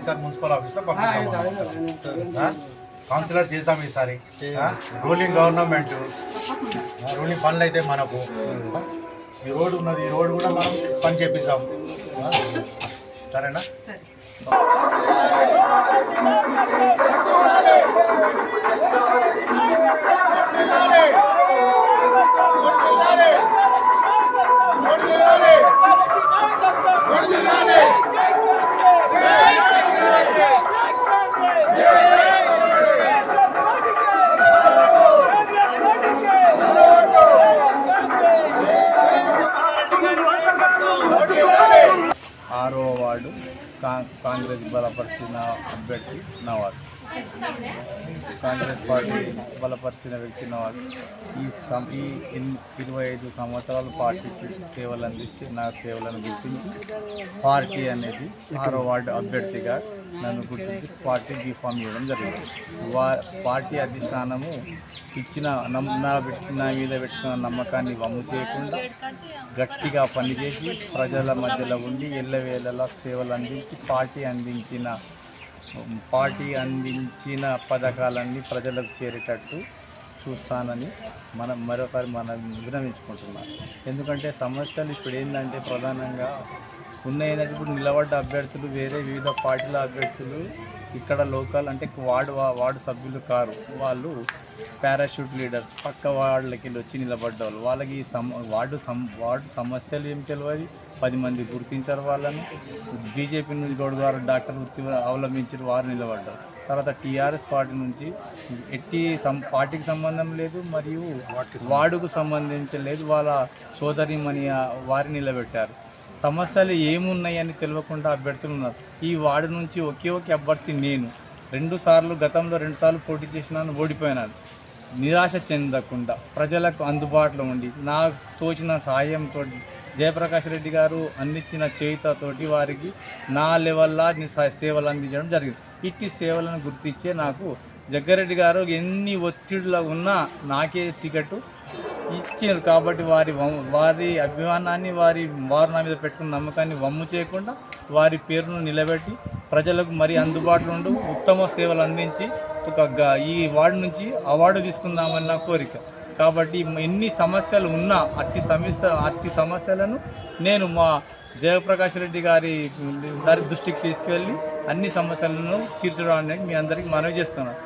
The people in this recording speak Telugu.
ఈసారి మున్సిపల్ ఆఫీస్లో పంపిస్తాం కౌన్సిలర్ చేద్దాం ఈసారి? Ruling government. రూలింగ్ పనులు అయితే మనకు? ఈ రోడ్డు ఉన్నది ఈ రోడ్డు కూడా మనం పని చేపిస్తాం? సరేనా? ఆరో వార్డు కా- కాంగ్రెస్ బలపరిచిన అభ్యర్థి నవాజ్. కాంగ్రెస్ పార్టీ బలపరిచిన వ్యక్తి నవాజ్. ఈ సం ఈ ఇరవై ఐదు సంవత్సరాలు పార్టీకి సేవలు అందిస్తే నా సేవలను గుర్తించి పార్టీ అనేది ఆరో వార్డు అభ్యర్థిగా నన్ను గుర్తించి పార్టీ బీఫామ్ చేయడం జరిగింది. వా పార్టీ అధిష్టానము ఇచ్చిన నమ్ నా పెట్టుకున్న మీద పెట్టుకున్న నమ్మకాన్ని వమ్ము చేయకుండా గట్టిగా పనిచేసి ప్రజల మధ్యలో ఉండి ఎల్లవేళలా సేవలు అందించి పార్టీ అందించిన పార్టీ అందించిన పథకాలన్నీ ప్రజలకు చేరేటట్టు చూస్తానని మనం మరోసారి మనం విరమించుకుంటున్నాం ఎందుకంటే సమస్యలు ఇప్పుడు ఏంటంటే ప్రధానంగా ఉన్న ఏంటంటే ఇప్పుడు నిలబడ్డ అభ్యర్థులు వేరే వివిధ పార్టీల అభ్యర్థులు ఇక్కడ లోకల్ అంటే వార్డు వార్డు సభ్యులు కారు వాళ్ళు పారాషూట్ లీడర్స్ పక్క వాళ్ళకి వెళ్ళి వచ్చి నిలబడ్డ వాళ్ళు వాళ్ళకి సమ వార్డు సమ వార్డు సమస్యలు ఏం తెలియదు పది మంది గుర్తించారు వాళ్ళని. బీజేపీ నుంచి గౌడ్ గారు డాక్టర్ వృత్తి అవలంబించారు వారు నిలబడ్డారు. తర్వాత టీఆర్ఎస్ పార్టీ నుంచి ఎట్టి సం పార్టీకి సంబంధం లేదు మరియు వార్డుకు సంబంధించి లేదు వాళ్ళ సోదరిమని వారిని నిలబెట్టారు. సమస్యలు ఏమున్నాయని తెలియకుండా అభ్యర్థులు ఉన్నారు. ఈ వార్డు నుంచి ఒకే ఒక అభ్యర్థి నేను. రెండు సార్లు గతంలో రెండు సార్లు పోటీ చేసినాను ఓడిపోయినాను. నిరాశ చెందకుండా ప్రజలకు అందుబాటులో ఉండి నాకు తోచిన సహాయంతో జయప్రకాష్ రెడ్డి గారు అందించిన చేయుతతోటి వారికి నా లెవెల్లా సేవలు అందించడం జరిగింది. ఇట్టి సేవలను గుర్తించే నాకు జగ్గారెడ్డి గారు ఎన్ని ఒత్తిడిలో ఉన్నా నాకే టికెట్ ఇచ్చారు కాబట్టి వారి వం- వారి అభిమానాన్ని వారి వారు నా మీద పెట్టుకున్న నమ్మకాన్ని వమ్ము చేయకుండా వారి పేరును నిలబెట్టి ప్రజలకు మరి అందుబాటులో ఉండు ఉత్తమ సేవలు అందించి ఒక ఈ వార్డు నుంచి అవార్డు తీసుకుందామని నా కోరిక. కాబట్టి ఎన్ని సమస్యలు ఉన్నా అట్టి సమస్య అట్టి సమస్యలను నేను మా జయప్రకాష్ రెడ్డి గారి గారి దృష్టికి తీసుకెళ్ళి అన్ని సమస్యలను తీర్చడానికి మీ అందరికీ మనవి చేస్తున్నాను.